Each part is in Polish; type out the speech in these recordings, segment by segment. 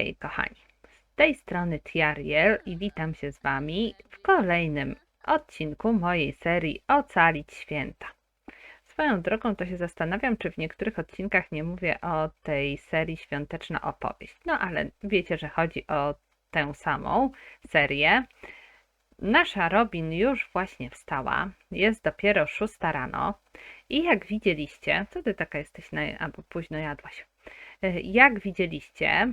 Hej kochani, z tej strony Tiariel i witam się z Wami w kolejnym odcinku mojej serii Ocalić Święta. Swoją drogą to się zastanawiam, czy w niektórych odcinkach nie mówię o tej serii Świąteczna Opowieść. No ale wiecie, że chodzi o tę samą serię. Nasza Robin już właśnie wstała, jest dopiero szósta rano i jak widzieliście, co ty taka jesteś, na, albo późno jadłaś, E, jak widzieliście,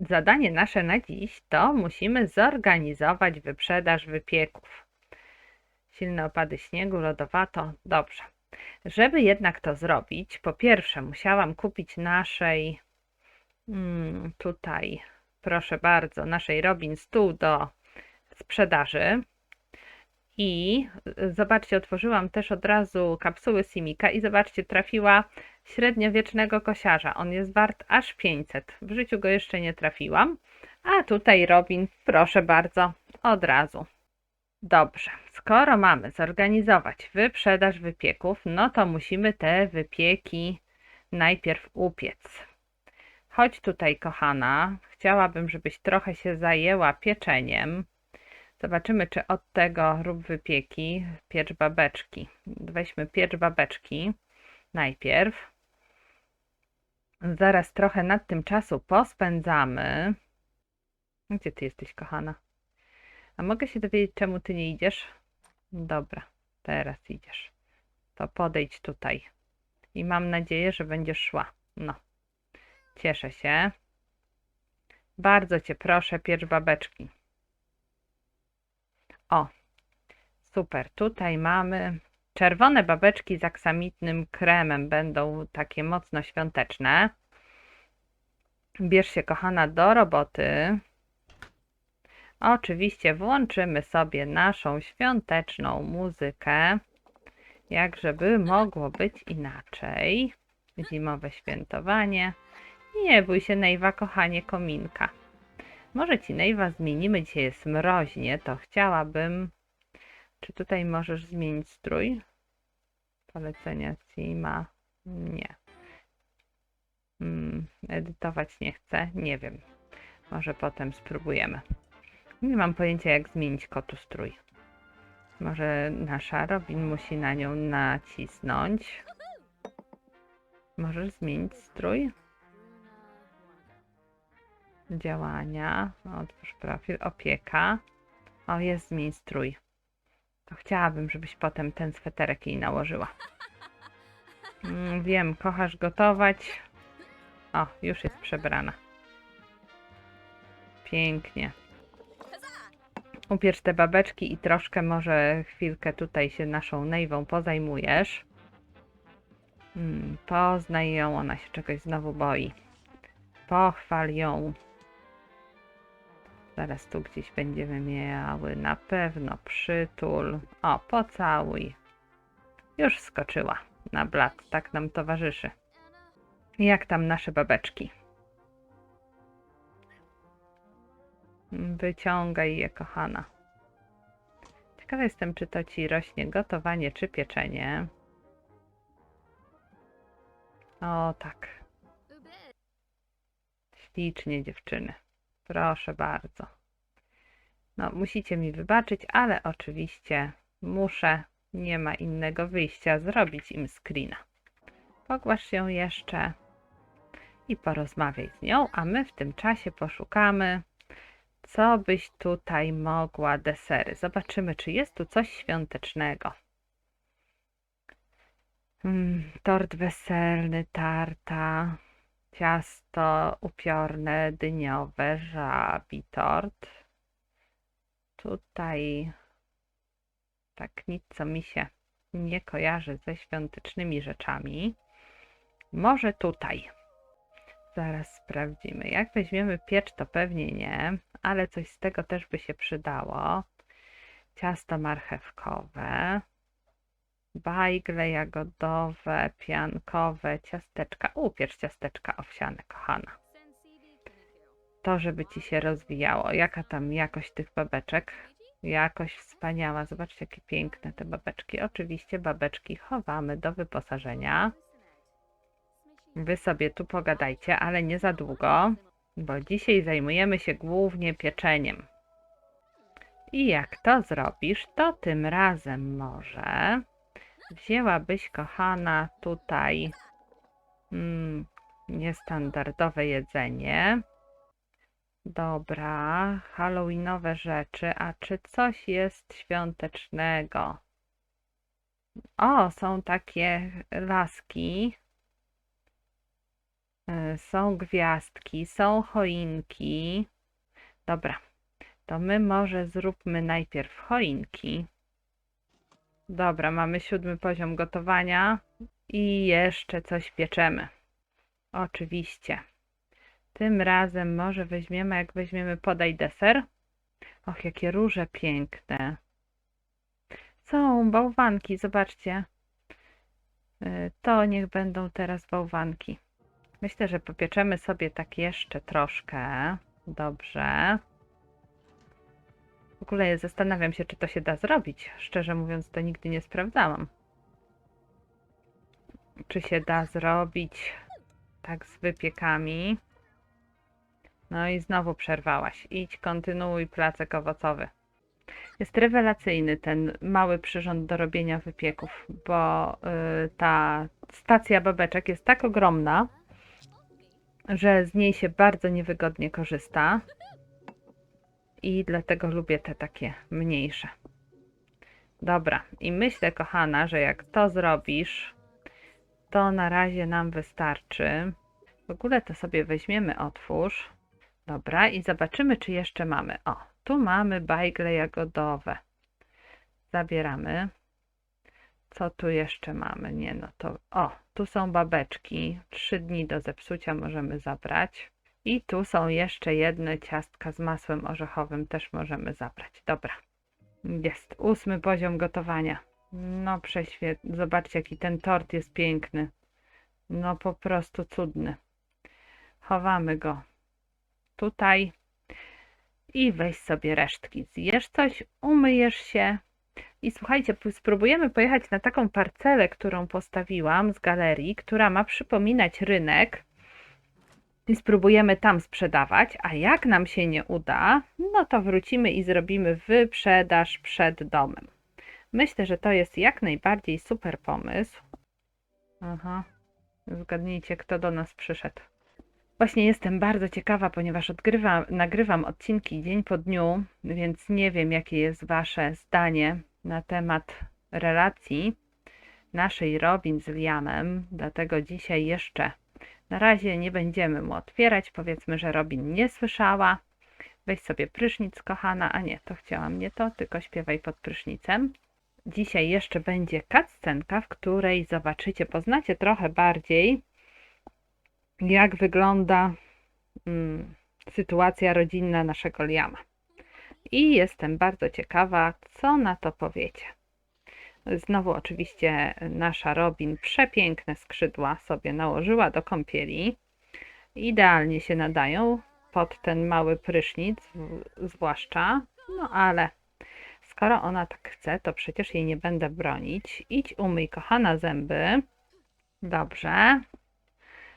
zadanie nasze na dziś to musimy zorganizować wyprzedaż wypieków. Silne opady śniegu, lodowato, dobrze. Żeby jednak to zrobić, po pierwsze musiałam kupić naszej mm, tutaj, proszę bardzo, naszej Robin stół do sprzedaży. I zobaczcie, otworzyłam też od razu kapsuły Simika i zobaczcie, trafiła średniowiecznego kosiarza. On jest wart aż 500. W życiu go jeszcze nie trafiłam. A tutaj Robin, proszę bardzo, od razu. Dobrze, skoro mamy zorganizować wyprzedaż wypieków, no to musimy te wypieki najpierw upiec. Chodź tutaj, kochana. Chciałabym, żebyś trochę się zajęła pieczeniem. Zobaczymy, czy od tego rób wypieki, piecz babeczki. Weźmy piecz babeczki najpierw. Zaraz trochę nad tym czasu pospędzamy. Gdzie ty jesteś, kochana? A mogę się dowiedzieć, czemu ty nie idziesz? Dobra, teraz idziesz. To podejdź tutaj. I mam nadzieję, że będziesz szła. No, cieszę się. Bardzo cię proszę, piecz babeczki. O, super. Tutaj mamy czerwone babeczki z aksamitnym kremem. Będą takie mocno świąteczne. Bierz się, kochana, do roboty. Oczywiście włączymy sobie naszą świąteczną muzykę. Jak żeby mogło być inaczej. Zimowe świętowanie. Nie bój się, Nejwa, kochanie, kominka. Może ci Nejwa zmienimy, dzisiaj jest mroźnie, to chciałabym... Czy tutaj możesz zmienić strój? Polecenia Sima? Nie. Hmm, edytować nie chcę? Nie wiem. Może potem spróbujemy. Nie mam pojęcia, jak zmienić kotu strój. Może nasza Robin musi na nią nacisnąć. Możesz zmienić strój? Działania, otwórz profil, opieka. O, jest strój. To chciałabym, żebyś potem ten sweterek jej nałożyła. Mm, wiem, kochasz gotować. O, już jest przebrana. Pięknie. Upiecz te babeczki i troszkę może chwilkę tutaj się naszą Nejwą pozajmujesz. Hmm, poznaj ją, ona się czegoś znowu boi. Pochwal ją. Zaraz tu gdzieś będziemy miały na pewno przytul. O, pocałuj. Już skoczyła na blat, tak nam towarzyszy. Jak tam nasze babeczki? Wyciągaj je, kochana. Ciekawa jestem, czy to ci rośnie gotowanie, czy pieczenie. O, tak. Ślicznie, dziewczyny. Proszę bardzo. No, musicie mi wybaczyć, ale oczywiście muszę, nie ma innego wyjścia, zrobić im screena. Pogłasz się jeszcze i porozmawiaj z nią, a my w tym czasie poszukamy, co byś tutaj mogła desery. Zobaczymy, czy jest tu coś świątecznego. Mm, tort weselny, tarta, ciasto upiorne, dyniowe, żabi tort. Tutaj tak nic, co mi się nie kojarzy ze świątecznymi rzeczami. Może tutaj. Zaraz sprawdzimy. Jak weźmiemy piecz, to pewnie nie, ale coś z tego też by się przydało. Ciasto marchewkowe bajgle jagodowe, piankowe, ciasteczka. Upiecz ciasteczka owsiane, kochana. To, żeby ci się rozwijało. Jaka tam jakość tych babeczek? Jakość wspaniała. Zobaczcie, jakie piękne te babeczki. Oczywiście babeczki chowamy do wyposażenia. Wy sobie tu pogadajcie, ale nie za długo. bo dzisiaj zajmujemy się głównie pieczeniem. I jak to zrobisz, to tym razem może wzięłabyś, kochana, tutaj mm, niestandardowe jedzenie. Dobra, halloweenowe rzeczy. A czy coś jest świątecznego? O, są takie laski. Y, Są gwiazdki, są choinki. Dobra, to my może zróbmy najpierw choinki. Dobra, mamy siódmy poziom gotowania i jeszcze coś pieczemy. Oczywiście. Tym razem może weźmiemy, jak weźmiemy podaj deser. Och, jakie róże piękne. Są bałwanki, zobaczcie. Y, To niech będą teraz bałwanki. Myślę, że popieczemy sobie tak jeszcze troszkę. Dobrze. W ogóle zastanawiam się, czy to się da zrobić. Szczerze mówiąc, to nigdy nie sprawdzałam. Czy się da zrobić tak z wypiekami. No i znowu przerwałaś. Idź, kontynuuj placek owocowy. Jest rewelacyjny ten mały przyrząd do robienia wypieków, bo y, ta stacja babeczek jest tak ogromna, że z niej się bardzo niewygodnie korzysta i dlatego lubię te takie mniejsze. Dobra, i myślę, kochana, że jak to zrobisz, to na razie nam wystarczy. W ogóle to sobie weźmiemy, otwórz. Dobra, i zobaczymy, czy jeszcze mamy. O, tu mamy bajgle jagodowe. Zabieramy. Co tu jeszcze mamy? Nie, no to. O, tu są babeczki. Trzy dni do zepsucia możemy zabrać. I tu są jeszcze jedne ciastka z masłem orzechowym, też możemy zabrać. Dobra. Jest ósmy poziom gotowania. No prześwietnie. Zobaczcie, jaki ten tort jest piękny. No po prostu cudny. Chowamy go tutaj i weź sobie resztki. Zjesz coś, umyjesz się. I słuchajcie, spróbujemy pojechać na taką parcelę, którą postawiłam z galerii, która ma przypominać rynek. I spróbujemy tam sprzedawać, a jak nam się nie uda, no to wrócimy i zrobimy wyprzedaż przed domem. Myślę, że to jest jak najbardziej super pomysł. Aha, zgadnijcie, kto do nas przyszedł. Właśnie jestem bardzo ciekawa, ponieważ odgrywam, nagrywam odcinki dzień po dniu, więc nie wiem, jakie jest Wasze zdanie na temat relacji naszej Robin z Liamem, dlatego dzisiaj jeszcze na razie nie będziemy mu otwierać. Powiedzmy, że Robin nie słyszała. Weź sobie prysznic, kochana. A nie, to chciałam nie to, tylko śpiewaj pod prysznicem. Dzisiaj jeszcze będzie cutscenka, w której zobaczycie, poznacie trochę bardziej, jak wygląda mm, sytuacja rodzinna naszego Liama. I jestem bardzo ciekawa, co na to powiecie. Znowu oczywiście nasza Robin przepiękne skrzydła sobie nałożyła do kąpieli. Idealnie się nadają pod ten mały prysznic, zwłaszcza. No ale skoro ona tak chce, to przecież jej nie będę bronić. Idź umyj, kochana, zęby. Dobrze.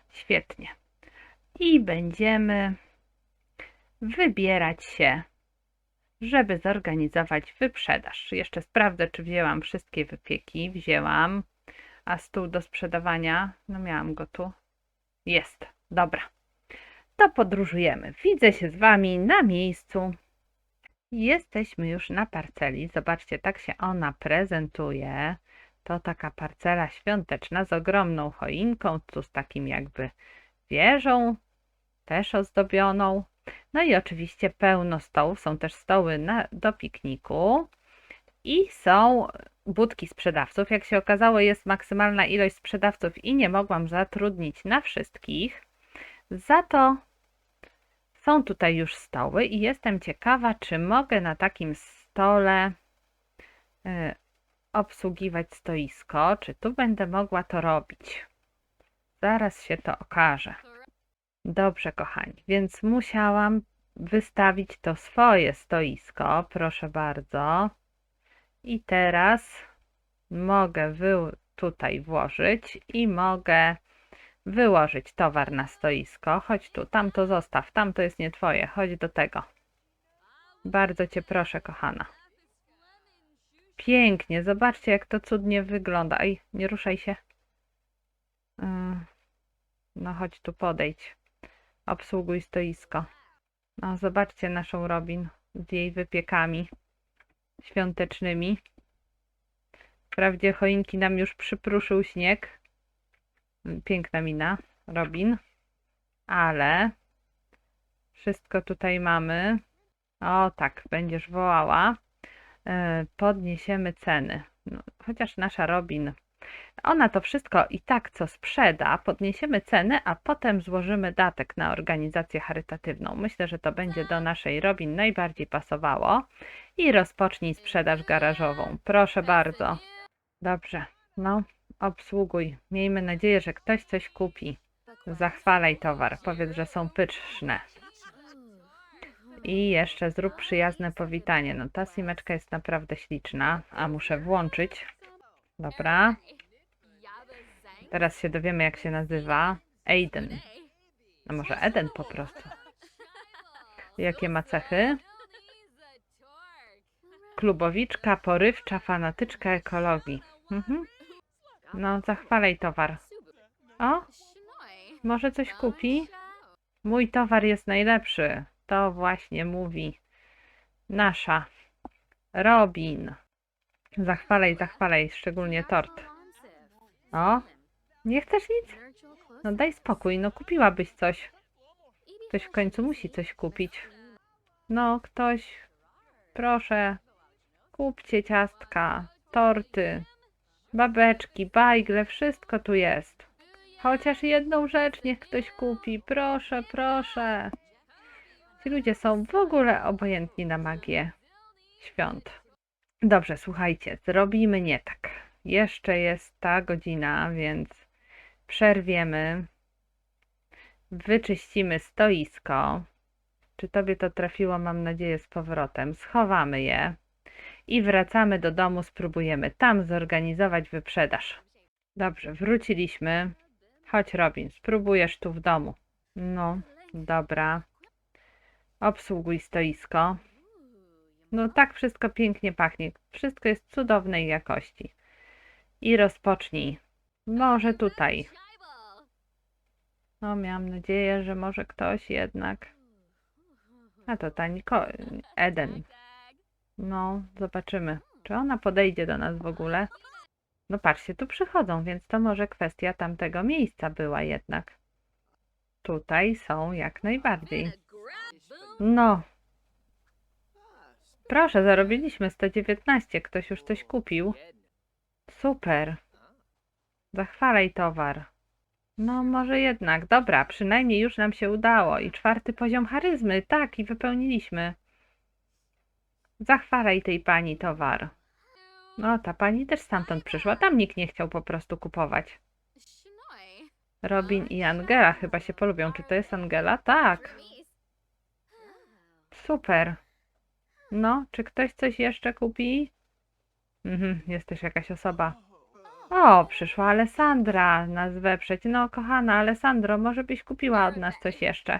Świetnie. I będziemy wybierać się żeby zorganizować wyprzedaż. Jeszcze sprawdzę, czy wzięłam wszystkie wypieki. Wzięłam. A stół do sprzedawania? No miałam go tu. Jest. Dobra. To podróżujemy. Widzę się z Wami na miejscu. Jesteśmy już na parceli. Zobaczcie, tak się ona prezentuje. To taka parcela świąteczna z ogromną choinką, tu z takim jakby wieżą, też ozdobioną. No i oczywiście pełno stołów, są też stoły na, do pikniku i są budki sprzedawców. Jak się okazało, jest maksymalna ilość sprzedawców i nie mogłam zatrudnić na wszystkich. Za to są tutaj już stoły i jestem ciekawa, czy mogę na takim stole y, obsługiwać stoisko, czy tu będę mogła to robić. Zaraz się to okaże. Dobrze, kochani, więc musiałam wystawić to swoje stoisko, proszę bardzo. I teraz mogę tutaj włożyć i mogę wyłożyć towar na stoisko. Chodź tu, tam to zostaw, tam to jest nie twoje, chodź do tego. Bardzo cię proszę, kochana. Pięknie, zobaczcie jak to cudnie wygląda. Ej, nie ruszaj się. Yy, No chodź tu, podejdź. Obsługuj stoisko. No, zobaczcie naszą Robin z jej wypiekami świątecznymi. Wprawdzie choinki nam już przypruszył śnieg. Piękna mina, Robin. Ale wszystko tutaj mamy. O, tak, będziesz wołała. E, Podniesiemy ceny. No, chociaż nasza Robin, ona to wszystko i tak co sprzeda, podniesiemy ceny, a potem złożymy datek na organizację charytatywną. Myślę, że to będzie do naszej Robin najbardziej pasowało. I rozpocznij sprzedaż garażową. Proszę bardzo. Dobrze, no, obsługuj. Miejmy nadzieję, że ktoś coś kupi. Zachwalaj towar, powiedz, że są pyszne. I jeszcze zrób przyjazne powitanie. No ta simeczka jest naprawdę śliczna, a muszę włączyć. Dobra, teraz się dowiemy jak się nazywa. Aiden. A może Eden po prostu. Jakie ma cechy? Klubowiczka, porywcza, fanatyczka ekologii. Mhm. No, zachwalaj towar. O, może coś kupi? Mój towar jest najlepszy. To właśnie mówi nasza Robin. Zachwalaj, zachwalaj, szczególnie tort. O, nie chcesz nic? No daj spokój, no kupiłabyś coś. Ktoś w końcu musi coś kupić. No, ktoś, proszę, kupcie ciastka, torty, babeczki, bajgle, wszystko tu jest. Chociaż jedną rzecz niech ktoś kupi, proszę, proszę. Ci ludzie są w ogóle obojętni na magię świąt. Dobrze, słuchajcie, zrobimy nie tak. Jeszcze jest ta godzina, więc przerwiemy. Wyczyścimy stoisko. Czy tobie to trafiło, mam nadzieję, z powrotem. Schowamy je i wracamy do domu, spróbujemy tam zorganizować wyprzedaż. Dobrze, wróciliśmy. Chodź, Robin, spróbujesz tu w domu. No, dobra. Obsługuj stoisko. No tak wszystko pięknie pachnie. Wszystko jest cudownej jakości. I rozpocznij. Może tutaj. No, miałam nadzieję, że może ktoś jednak. A to ta Niko... Eden. No, zobaczymy. Czy ona podejdzie do nas w ogóle? No patrzcie, tu przychodzą, więc to może kwestia tamtego miejsca była jednak. Tutaj są jak najbardziej. No. Proszę, zarobiliśmy 119. Ktoś już coś kupił. Super. Zachwalaj towar. No, może jednak. Dobra, przynajmniej już nam się udało. I czwarty poziom charyzmy. Tak, i wypełniliśmy. Zachwalaj tej pani towar. No, ta pani też stamtąd przyszła. Tam nikt nie chciał po prostu kupować. Robin i Angela chyba się polubią. Czy to jest Angela? Tak. Super. No, czy ktoś coś jeszcze kupi? Mhm, jest też jakaś osoba. O, przyszła Alessandra nas weprzeć. No, kochana Alessandro, może byś kupiła od nas coś jeszcze.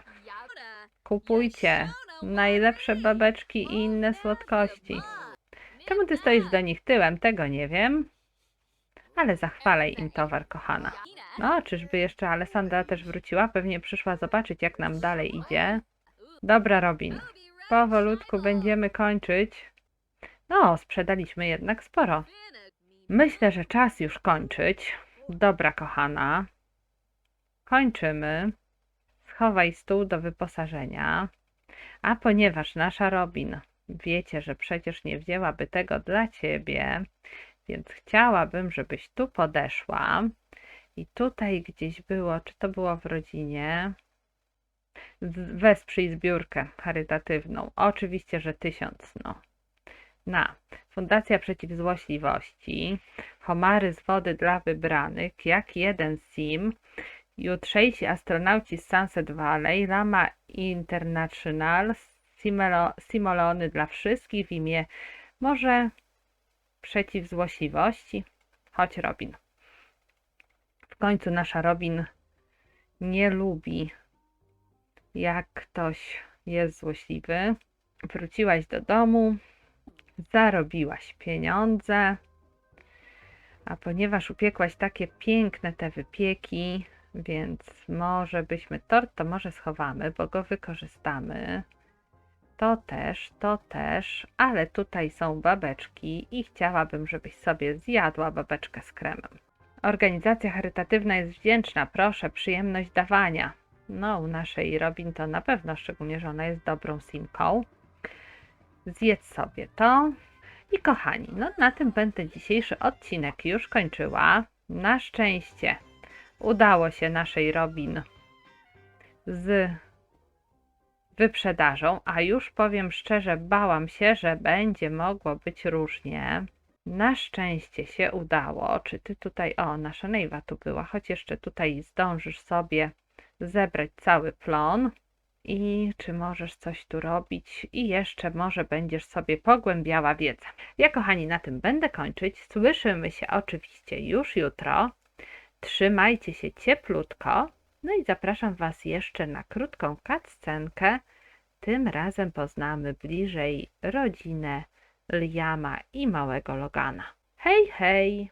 Kupujcie. Najlepsze babeczki i inne słodkości. Czemu ty stoisz do nich tyłem? Tego nie wiem. Ale zachwalaj im towar, kochana. No, czyżby jeszcze Alessandra też wróciła? Pewnie przyszła zobaczyć, jak nam dalej idzie. Dobra, Robin. Powolutku będziemy kończyć. No, sprzedaliśmy jednak sporo. Myślę, że czas już kończyć. Dobra, kochana. Kończymy. Schowaj stół do wyposażenia. A ponieważ nasza Robin, wiecie, że przecież nie wzięłaby tego dla ciebie, więc chciałabym, żebyś tu podeszła. I tutaj gdzieś było, czy to było w rodzinie? Wesprzyj zbiórkę charytatywną. Oczywiście, że tysiąc, no. Na Fundacja Przeciw Złośliwości, Homary z wody dla wybranych, jak jeden sim, jutrzejsi astronauci z Sunset Valley, Lama International, Simelo, Simolony dla wszystkich w imię może przeciw złośliwości. Chodź Robin. W końcu nasza Robin nie lubi, jak ktoś jest złośliwy. Wróciłaś do domu, zarobiłaś pieniądze, a ponieważ upiekłaś takie piękne te wypieki, więc może byśmy tort, to może schowamy, bo go wykorzystamy. To też, to też, ale tutaj są babeczki i chciałabym, żebyś sobie zjadła babeczkę z kremem. Organizacja charytatywna jest wdzięczna, proszę, przyjemność dawania. No, u naszej Robin to na pewno, szczególnie, że ona jest dobrą simką. Zjedz sobie to. I kochani, no na tym będę dzisiejszy odcinek już kończyła. Na szczęście udało się naszej Robin z wyprzedażą, a już powiem szczerze, bałam się, że będzie mogło być różnie. Na szczęście się udało. Czy ty tutaj, o, nasza Nejwa tu była, choć jeszcze tutaj zdążysz sobie zebrać cały plon. I czy możesz coś tu robić? I jeszcze może będziesz sobie pogłębiała wiedzę. Ja, kochani, na tym będę kończyć. Słyszymy się oczywiście już jutro. Trzymajcie się cieplutko. No i zapraszam Was jeszcze na krótką cutscenkę. Tym razem poznamy bliżej rodzinę Liama i małego Logana. Hej, hej!